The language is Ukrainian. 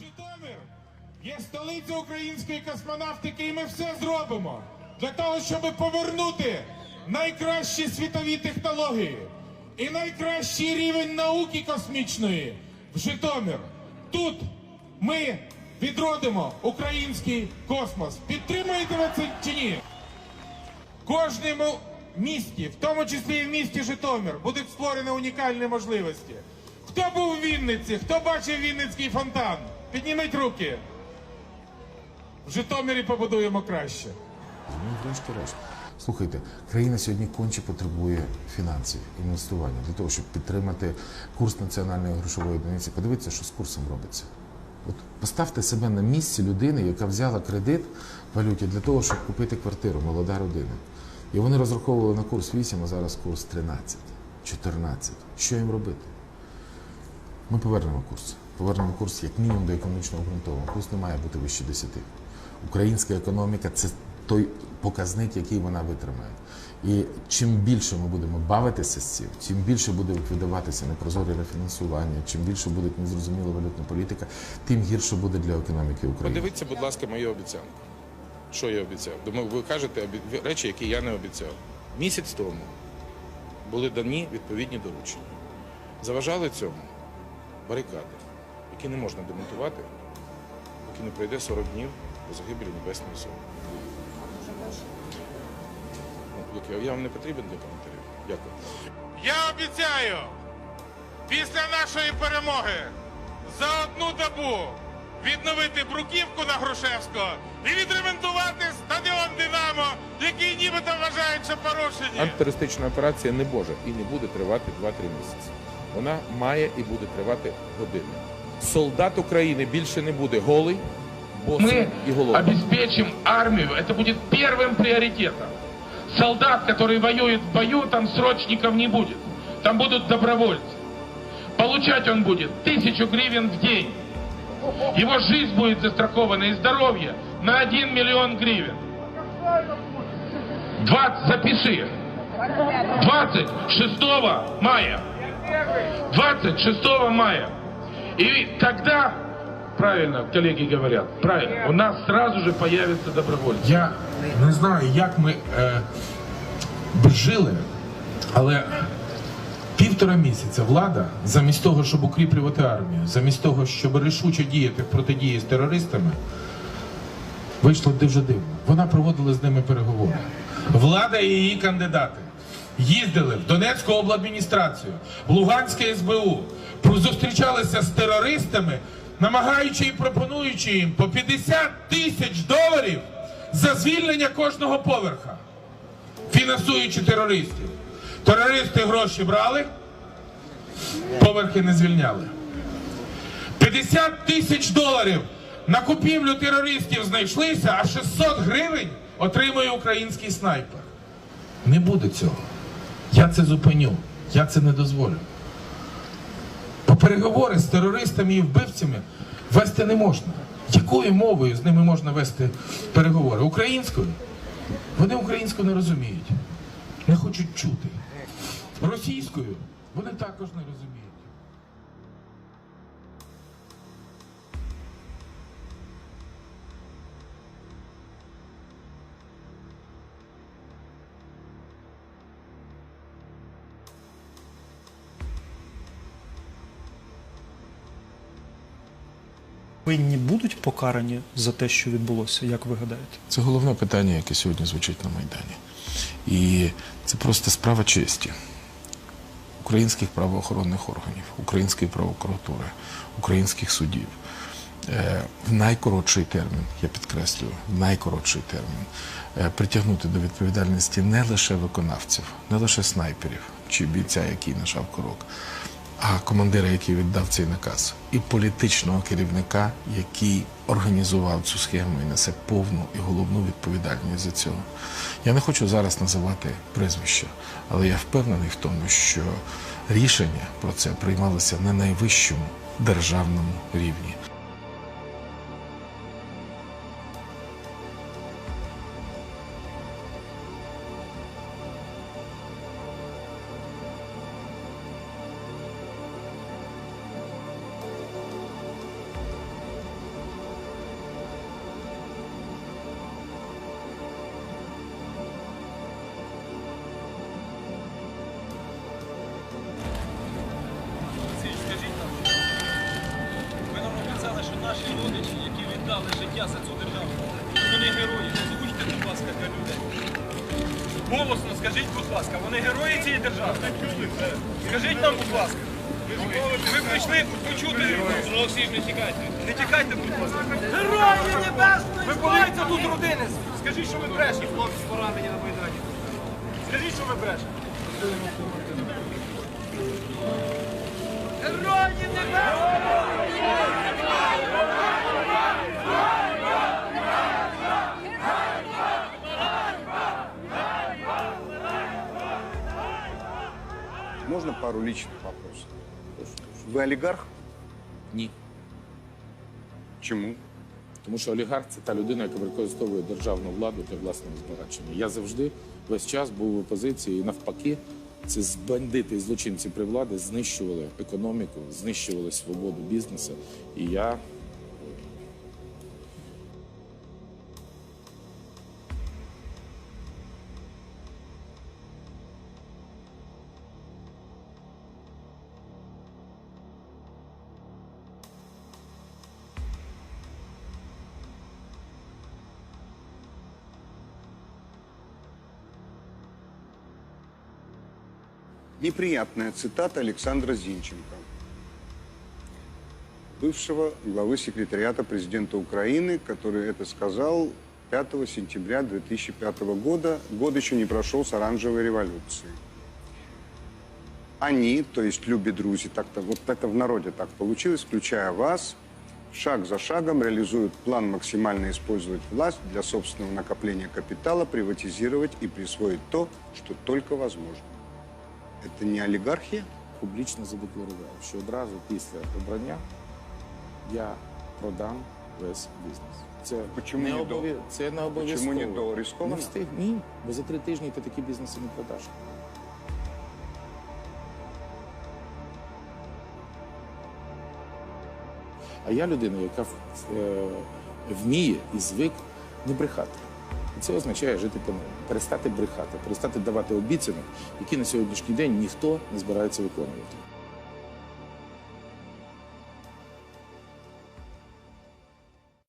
Житомир є столиця української космонавтики, і ми все зробимо для того, щоб повернути найкращі світові технології і найкращий рівень науки космічної в Житомир. Тут ми відродимо український космос. Підтримуєте ви це чи ні? Кожному місті, в тому числі і в місті Житомир, будуть створені унікальні можливості. Хто був у Вінниці? Хто бачив Вінницький фонтан? Підніміть руки. В Житомирі побудуємо краще. Ну, врешті-решт. Слухайте, країна сьогодні конче потребує фінансів, інвестування для того, щоб підтримати курс національної грошової одиниці. Подивіться, що з курсом робиться. От поставте себе на місці людини, яка взяла кредит в валюті для того, щоб купити квартиру, молода родина. І вони розраховували на курс 8, а зараз курс 13, 14. Що їм робити? Ми повернемо курс. Повернемо курс як мінімум до економічно обґрунтованого. Курс не має бути вище 10. Українська економіка це той показник, який вона витримає. І чим більше ми будемо бавитися з цим, чим більше буде видаватися непрозоре рефінансування, чим більше буде незрозуміла валютна політика, тим гірше буде для економіки України. Подивіться, будь ласка, мою обіцянку. Що я обіцяв? Думаю, ви кажете речі, які я не обіцяв. Місяць тому були дані відповідні доручення. Заважали цьому барикади, які не можна демонтувати, поки не пройде 40 днів до загибелі Небесної Сотні. Ну, я- вам не потрібен для коментарів. Дякую. Я обіцяю після нашої перемоги за одну добу відновити бруківку на Грушевського і відремонтувати стадіон Динамо, який нібито вважають, що порушені. Антитерористична операція не може і не буде тривати 2-3 місяці. Вона має і буде тривати години. Солдат України більше не буде голий, босий Мы і голодний. обеспечим армию. Это будет первым приоритетом. Солдат, который воюет в бою, там срочников не будет. Там будут добровольцы. Получать он будет тысячу гривен в день. Его жизнь будет застрахована и здоровье на 1 миллион гривен. 20, запиши. 26 мая. 26 мая. И тогда, правильно коллеги говорят, правильно, у нас сразу же появятся добровольцы. Я не знаю, як ми е, б жили, але півтора місяця влада, замість того, щоб укріплювати армію, замість того, щоб рішуче діяти протидії з терористами, вийшло дуже дивно. Вона проводила з ними переговори. Влада і її кандидати їздили в Донецьку обладміністрацію, в Луганське СБУ, зустрічалися з терористами, намагаючи і пропонуючи їм по 50 тисяч доларів за звільнення кожного поверха, фінансуючи терористів. Терористи гроші брали, поверхи не звільняли. 50 тисяч доларів на купівлю терористів знайшлися, а 600 гривень отримує український снайпер. Не буде цього. Я це зупиню. Я це не дозволю. Бо переговори з терористами і вбивцями вести не можна. Якою мовою з ними можна вести переговори? Українською? Вони українську не розуміють, не хочуть чути. Російською вони також не розуміють. Винні будуть покарані за те, що відбулося, як ви гадаєте? Це головне питання, яке сьогодні звучить на Майдані. І це просто справа честі українських правоохоронних органів, української прокуратури, українських судів. Е, В найкоротший термін, я підкреслюю, в найкоротший термін е, притягнути до відповідальності не лише виконавців, не лише снайперів чи бійця, який нажав курок, а командира, який віддав цей наказ, і політичного керівника, який організував цю схему і несе повну і головну відповідальність за цього. Я не хочу зараз називати прізвища, але я впевнений в тому, що рішення про це приймалося на найвищому державному рівні. Наші родичі, які віддали життя за цю державу. Вони герої. Озвучте, будь ласка, для людей. Голосно скажіть, будь ласка, вони герої цієї держави? Скажіть нам, будь ласка. Ви прийшли почути. Не тікайте. Не тікайте, будь ласка. Герої небесної! Ви були тут родини. Скажіть, що ви брешете. Хлопці поранені на Майдані. Скажіть, що ви брешете. Герої небесної! Можно пару личных вопросов? Вы олигарх? Ні. Чему? Тому що олігарх це та людина, яка використовує державну владу для власного збагачення. Я завжди весь час був в опозиції і навпаки. Це бандити і злочинці при владі знищували економіку, знищували свободу бізнесу. І я Неприятная цитата Александра Зинченко, бывшего главы секретариата президента Украины, который это сказал 5 сентября 2005 года. Год еще не прошел с оранжевой революции. Они, то есть Люби Друзи, так-то вот это в народе так получилось, включая вас, шаг за шагом реализуют план максимально использовать власть для собственного накопления капитала, приватизировать и присвоить то, что только возможно. Это не олигархия? публічно задекларував, що одразу після обрання я продам весь бізнес. Це Почему не до? Це обов'язково. Почему не до? Рисковано? Не встиг. Ні, бо за три тижні ти такі бізнеси не продаш. А я людина, яка е, вміє і звик не брехати. Це означає жити по-новому. Перестати брехати, перестати давати обіцянок, які на сьогоднішній день ніхто не збирається виконувати.